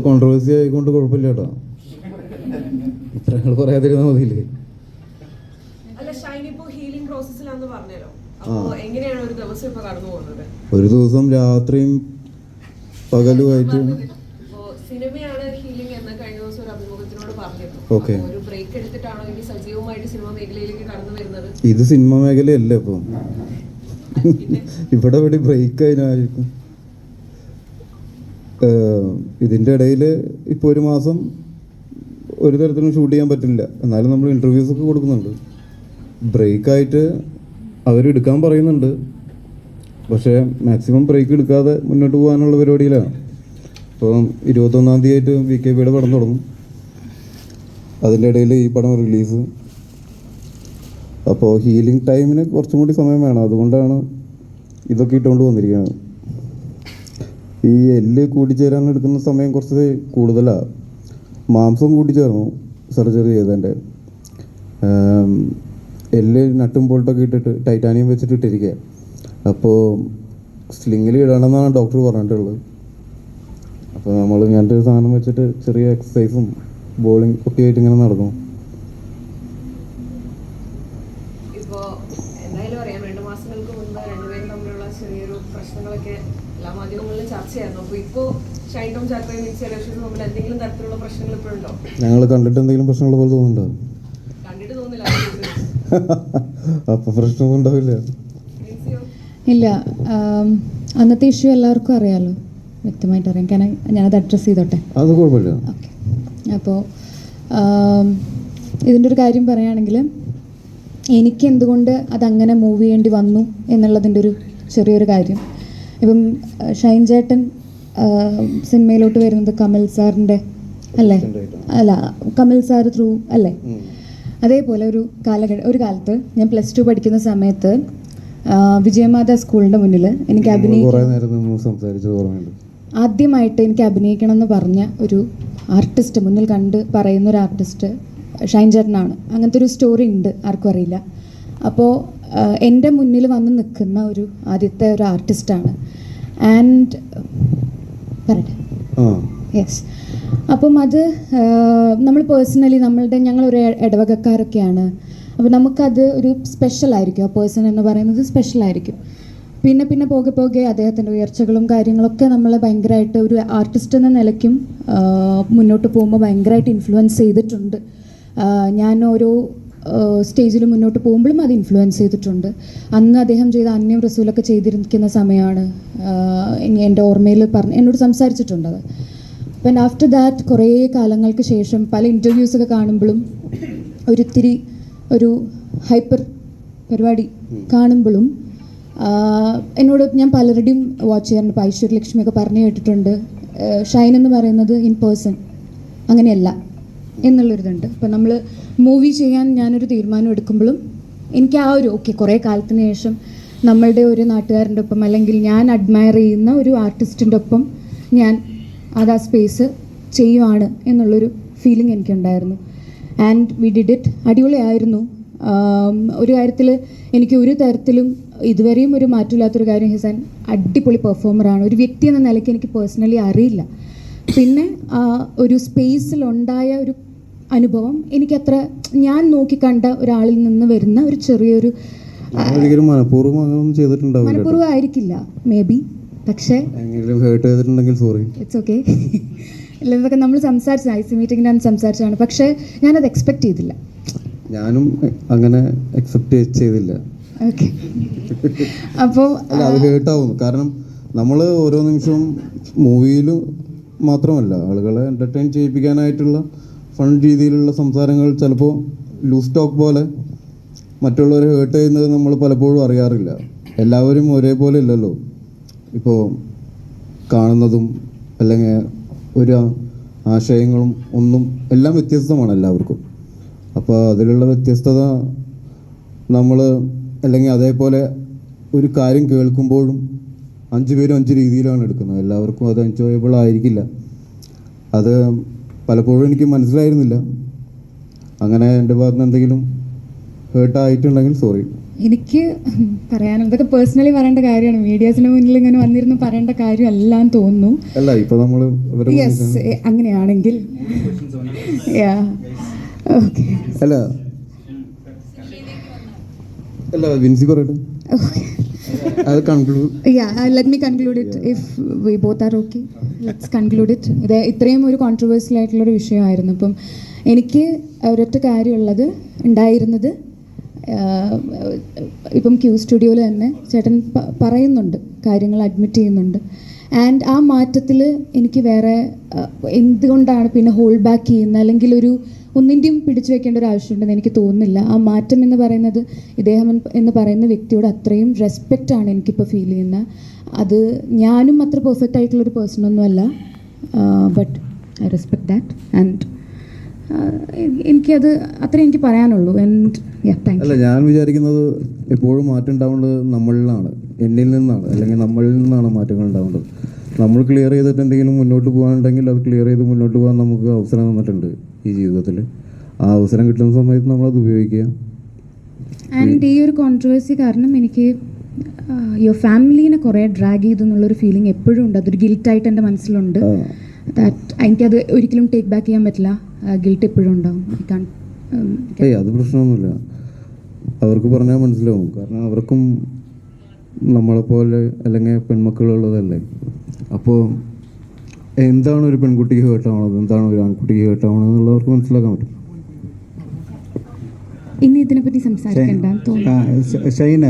Controversy ആയിക്കൊണ്ട് കുഴപ്പമില്ല കേട്ടോ. ഇത്രങ്ങൾ പറയാതിരുന്ന മതിയില്ലേ? ഒരു ദിവസം രാത്രിയും പകലുമായിട്ട് സിനിമയാണ് ഹീലിംഗ് എന്ന് കഴിഞ്ഞ ദിവസം ഒരു അഭിമുഖത്തിനോട് പറഞ്ഞിരുന്നു. ഒരു ബ്രേക്ക് എടുത്തിട്ടാണോ ഇനി സജീവമായിട്ട് സിനിമ മേഖലയിലേക്ക് കടന്നു വരുന്നത്? ഇത് സിനിമ മേഖലയല്ലേ ഇപ്പം. ഇവിടെ ഇവിടെ ബ്രേക്ക് അതിനായിരിക്കും ഇതിന്റെ ഇടയിൽ ഇപ്പോൾ ഒരു മാസം ഒരു തരത്തിലും ഷൂട്ട് ചെയ്യാൻ പറ്റില്ല. എന്നാലും നമ്മൾ ഇന്റർവ്യൂസ് ഒക്കെ കൊടുക്കുന്നുണ്ട്. ബ്രേക്കായിട്ട് അവരെടുക്കാൻ പറയുന്നുണ്ട്. പക്ഷേ മാക്സിമം ബ്രേക്ക് എടുക്കാതെ മുന്നോട്ട് പോകാനുള്ള പരിപാടിയിലാണ്. ഇപ്പം ഇരുപത്തൊന്നാം തീയതി ആയിട്ട് വി കെ പിയുടെ പടം തുടങ്ങും. അതിന്റെ ഇടയിൽ ഈ പടം റിലീസ് അപ്പോൾ ഹീലിംഗ് ടൈമിന് കുറച്ചും കൂടി സമയം വേണം. അതുകൊണ്ടാണ് ഇതൊക്കെ ഇട്ടുകൊണ്ട് വന്നിരിക്കുന്നത്. ഈ എല്ല് കൂടിച്ചേരാൻ എടുക്കുന്ന സമയം കുറച്ച് കൂടുതലാണ് മാംസം കൂട്ടിച്ചേർന്നു സർജറി ചെയ്തതിന്റെ എല്ല് നട്ടും ബോൾട്ടൊക്കെ ഇട്ടിട്ട് ടൈറ്റാനിയം വെച്ചിട്ട് ഇട്ടിരിക്കുക അപ്പോൾ സ്ലിങ്ങിൽ ഇടണമെന്നാണ് ഡോക്ടർ പറഞ്ഞിട്ടുള്ളത്. അപ്പോൾ നമ്മൾ ഇങ്ങനത്തെ ഒരു സാധനം വെച്ചിട്ട് ചെറിയ എക്സസൈസും ബോളിംഗ് ഒക്കെ ആയിട്ട് ഇങ്ങനെ നടക്കും ചർച്ചയായിരുന്നു. അപ്പോൾ ചാക്കോയും മിക്സി തമ്മിൽ എന്തെങ്കിലും തരത്തിലുള്ള പ്രശ്നങ്ങൾ ഇപ്പോഴുണ്ടോ ഞങ്ങൾ കണ്ടിട്ട് എന്തെങ്കിലും പ്രശ്നങ്ങൾ പോലെ തോന്നുന്നുണ്ടോ? കണ്ടിട്ട് തോന്നില്ല അപ്പൊ പ്രശ്നമൊന്നും ഉണ്ടാവില്ല. ഇല്ല അന്നത്തെ ഇഷ്യൂ എല്ലാവർക്കും അറിയാലോ. വ്യക്തമായിട്ട് അറിയാം. കാരണം ഞാനത് അഡ്രസ്സ് ചെയ്തോട്ടെ? അത് കുഴപ്പമില്ല. ഓക്കെ അപ്പോൾ ഇതിന്റെ ഒരു കാര്യം പറയുകയാണെങ്കിൽ എനിക്ക് എന്തുകൊണ്ട് അതങ്ങനെ മൂവ് ചെയ്യേണ്ടി വന്നു എന്നുള്ളതിന്റെ ഒരു ചെറിയൊരു കാര്യം. ഇപ്പം ഷൈൻ ചേട്ടൻ സിനിമയിലോട്ട് വരുന്നത് കമൽ സാറിന്റെ അല്ലേ? അല്ല കമൽ സാർ ത്രൂ അല്ലേ? അതേപോലെ ഒരു കാലഘട്ട ഒരു കാലത്ത് ഞാൻ പ്ലസ് ടു പഠിക്കുന്ന സമയത്ത് വിജയമാത സ്കൂളിന്റെ മുന്നിൽ എനിക്ക് അഭിനയിക്കാൻ ആദ്യമായിട്ട് എനിക്ക് അഭിനയിക്കണം എന്ന് പറഞ്ഞ ഒരു ആർട്ടിസ്റ്റ് മുന്നിൽ കണ്ട് പറയുന്ന ഒരു ആർട്ടിസ്റ്റ് ഷൈൻ ചേട്ടനാണ്. അങ്ങനത്തെ ഒരു സ്റ്റോറി ഉണ്ട് ആർക്കും അറിയില്ല. അപ്പോൾ എന്റെ മുന്നിൽ വന്ന് നിൽക്കുന്ന ഒരു ആദ്യത്തെ ഒരു ആർട്ടിസ്റ്റാണ് ആൻഡ് പറയട്ടെ. യെസ് അപ്പം അത് നമ്മൾ പേഴ്സണലി നമ്മളുടെ ഞങ്ങളൊരു ഒരു ഇടവകക്കാരൊക്കെയാണ്. അപ്പോൾ നമുക്കത് ഒരു സ്പെഷ്യൽ ആയിരിക്കും. ആ പേഴ്സൺ എന്ന് പറയുന്നത് സ്പെഷ്യൽ ആയിരിക്കും. പിന്നെ പിന്നെ പോകെ പോകെ അദ്ദേഹത്തിന്റെ ഉയർച്ചകളും കാര്യങ്ങളൊക്കെ നമ്മളെ ഭയങ്കരമായിട്ട് ഒരു ആർട്ടിസ്റ്റ് എന്ന നിലയ്ക്കും മുന്നോട്ട് പോകുമ്പോൾ ഭയങ്കരമായിട്ട് ഇൻഫ്ലുവൻസ് ചെയ്തിട്ടുണ്ട്. ഞാൻ ഓരോ സ്റ്റേജിൽ മുന്നോട്ട് പോകുമ്പോഴും അത് ഇൻഫ്ലുവൻസ് ചെയ്തിട്ടുണ്ട്. അന്ന് അദ്ദേഹം ചെയ്ത അന്യം റസൂലൊക്കെ ചെയ്തിരിക്കുന്ന സമയമാണ് എന്റെ ഓർമ്മയിൽ പറഞ്ഞ് എന്നോട് സംസാരിച്ചിട്ടുണ്ട് അത്. ആഫ്റ്റർ ദാറ്റ് കുറേ കാലങ്ങൾക്ക് ശേഷം പല ഇന്റർവ്യൂസൊക്കെ കാണുമ്പോഴും ഒരിത്തിരി ഒരു ഹൈപ്പർ പരിപാടി കാണുമ്പോഴും എന്നോട് ഞാൻ പലരുടെയും വാച്ച് ചെയ്യാറുണ്ട്. ഇപ്പോൾ ഐശ്വര്യലക്ഷ്മിയൊക്കെ പറഞ്ഞു കേട്ടിട്ടുണ്ട്. ഷൈൻ എന്ന് പറയുന്നത് ഇൻ പേഴ്സൺ അങ്ങനെയല്ല. എന്നുള്ളൊരിതുണ്ട്. ഇപ്പം നമ്മൾ മൂവി ചെയ്യാൻ ഞാനൊരു തീരുമാനം എടുക്കുമ്പോഴും എനിക്ക് ആ ഒരു ഓക്കെ കുറേ കാലത്തിന് ശേഷം നമ്മളുടെ ഒരു നാട്ടുകാരന്റെ ഒപ്പം അല്ലെങ്കിൽ ഞാൻ അഡ്മയർ ചെയ്യുന്ന ഒരു ആർട്ടിസ്റ്റിന്റെ ഒപ്പം ഞാൻ അത് ആ സ്പേസ് ചെയ്യുവാണ് എന്നുള്ളൊരു ഫീലിംഗ് എനിക്കുണ്ടായിരുന്നു. ആൻഡ് വി ഡിഡ് ഇറ്റ് അടിപൊളിയായിരുന്നു. ഒരു കാര്യത്തിൽ എനിക്ക് ഒരു തരത്തിലും ഇതുവരെയും ഒരു മാറ്റമില്ലാത്തൊരു കാര്യം ഹിസാൻ അടിപൊളി പെർഫോമറാണ് ഒരു വ്യക്തി എന്ന നിലയ്ക്ക് എനിക്ക് പേഴ്സണലി അറിയില്ല. പിന്നെ ഒരു സ്പേസിലുണ്ടായ ഒരു അനുഭവം. എനിക്കത്ര ഞാൻ നോക്കിക്കണ്ട ഒരാളിൽ നിന്ന് വരുന്ന ഒരു ചെറിയൊരു മനഃപൂർവമായിരിക്കില്ല മനഃപൂർവം ആയിരിക്കില്ല മേ ബി. പക്ഷേ ഇറ്റ്സ് ഓക്കെ ഇതൊക്കെ നമ്മൾ സംസാരിച്ച ഐ സി ഞാൻ സംസാരിച്ചാണ് പക്ഷേ ഞാനത് എക്സ്പെക്ട് ചെയ്തില്ല. ഞാനും അങ്ങനെ എക്സെപ്റ്റ് ചെയ്തില്ല. അപ്പോൾ അത് കേട്ടാവുന്നു കാരണം നമ്മൾ ഓരോ നിമിഷവും മൂവിയിൽ മാത്രമല്ല ആളുകളെ എന്റർടൈൻ ചെയ്യിപ്പിക്കാനായിട്ടുള്ള ഫൺ രീതിയിലുള്ള സംസാരങ്ങൾ ചിലപ്പോൾ ലൂസ് ടോക്ക് പോലെ മറ്റുള്ളവരെ ഹേർട്ട് ചെയ്യുന്നത് നമ്മൾ പലപ്പോഴും അറിയാറില്ല. എല്ലാവരും ഒരേപോലെ ഇല്ലല്ലോ. ഇപ്പോൾ കാണുന്നതും അല്ലെങ്കിൽ ഒരു ആശയങ്ങളും ഒന്നും എല്ലാം വ്യത്യസ്തമാണ് എല്ലാവർക്കും. അപ്പോൾ അതിലുള്ള വ്യത്യസ്തത നമ്മൾ അല്ലെങ്കിൽ അതേപോലെ ഒരു കാര്യം കേൾക്കുമ്പോഴും അഞ്ച് പേരും അഞ്ച് രീതിയിലാണ് എടുക്കുന്നത്. എല്ലാവർക്കും അത് എൻജോയബിൾ ആയിരിക്കില്ല. അത് പലപ്പോഴും എനിക്ക് മനസ്സിലായിരുന്നില്ല. അങ്ങനെ എന്റെ ഭാഗത്ത് എന്തെങ്കിലും ഹേർട്ടായിട്ടുണ്ടെങ്കിൽ സോറി എനിക്ക് പറയാനുള്ള ഇതൊക്കെ പേഴ്സണലി പറയേണ്ട കാര്യമാണ്. മീഡിയാസിന് മുന്നിൽ ഇങ്ങനെ വന്നിരുന്ന് പറയേണ്ട കാര്യമല്ല എന്ന് തോന്നുന്നു. അല്ല ഇപ്പൊ നമ്മൾ യെസ് അങ്ങനെയാണെങ്കിൽ. ഓക്കെ അല്ല. അല്ല വിൻസി പറയട്ടെ. അത് conclude yeah uh, let me conclude it. If we both are okay let's conclude it. ഇത് ഇത്രയും ഒരു കോൺട്രവേഴ്സ്യൽ ആയിട്ടുള്ളൊരു വിഷയമായിരുന്നു. അപ്പം എനിക്ക് ഒരൊറ്റ കാര്യമുള്ളത് ഉണ്ടായിരുന്നത് ഇപ്പം ക്യൂ സ്റ്റുഡിയോയിൽ തന്നെ ചേട്ടൻ പറയുന്നുണ്ട് കാര്യങ്ങൾ അഡ്മിറ്റ് ചെയ്യുന്നുണ്ട്. ആൻഡ് ആ മാറ്റത്തിൽ എനിക്ക് വേറെ എന്തുകൊണ്ടാണ് പിന്നെ ഹോൾഡ് ബാക്ക് ചെയ്യുന്നത്? അല്ലെങ്കിൽ ഒരു ഒന്നിന്റെയും പിടിച്ചു വെക്കേണ്ട ഒരു ആവശ്യമുണ്ടെന്ന് എനിക്ക് തോന്നുന്നില്ല. ആ മാറ്റം എന്ന് പറയുന്നത് ഇദ്ദേഹം എന്ന് പറയുന്ന വ്യക്തിയോട് അത്രയും റെസ്പെക്റ്റ് ആണ് എനിക്കിപ്പോൾ ഫീൽ ചെയ്യുന്നത് അത് ഞാനും അത്ര പെർഫെക്റ്റ് ആയിട്ടുള്ളൊരു പേഴ്സൺ ഒന്നുമല്ല but I respect that and എനിക്കത് അത്രേ എനിക്ക് പറയാനുള്ളൂ. അല്ല ഞാൻ വിചാരിക്കുന്നത് എപ്പോഴും മാറ്റം ഉണ്ടാവേണ്ടത് നമ്മളിലാണ്. എന്നിൽ നിന്നാണ്. അല്ലെങ്കിൽ നമ്മളിൽ നിന്നാണ് മാറ്റങ്ങൾ ഉണ്ടാവേണ്ടത്. നമ്മൾ ക്ലിയർ ചെയ്തിട്ട് എന്തെങ്കിലും മുന്നോട്ട് പോകാനുണ്ടെങ്കിൽ അത് ക്ലിയർ ചെയ്ത് മുന്നോട്ട് പോകാൻ നമുക്ക് അവസരം തന്നിട്ടുണ്ട് ഈ ജീവിതത്തിൽ. ആ അവസരം കിട്ടുന്ന സമയത്ത് നമ്മൾ അത് ഉപയോഗിക്കുക. ആൻഡ് ഈ ഒരു കോൺട്രവേഴ്സി കാരണം എനിക്ക് യുവർ ഫാമിലിനെ കുറേ ഡ്രാഗ് ചെയ്തു എന്നുള്ളൊരു ഫീലിംഗ് എപ്പോഴും ഉണ്ട്. അതൊരു ഗിൽറ്റായിട്ട് എന്റെ മനസ്സിലുണ്ട്. ദാറ്റ് എനിക്കത് ഒരിക്കലും ടേക്ക് ബാക്ക് ചെയ്യാൻ പറ്റില്ല. ഗിൽറ്റ് എപ്പോഴും ഉണ്ടാവും. ഏയ് അത് പ്രശ്നമൊന്നുമില്ല. അവർക്ക് പറഞ്ഞാൽ മനസ്സിലാവും. കാരണം അവർക്കും നമ്മളെപ്പോലെ അല്ലെങ്കിൽ പെൺമക്കളുള്ളതല്ലേ? അപ്പോൾ എന്താണ് ഒരു പെൺകുട്ടിക്ക് ഹേർട്ടാവണത് എന്താണ് ഒരു ആൺകുട്ടിക്ക് ഹേർട്ടാവണത് എന്നുള്ളവർക്ക് മനസ്സിലാക്കാൻ പറ്റും. ഇനി ഇതിനെപ്പറ്റി സംസാരിക്കണ്ട ഷൈന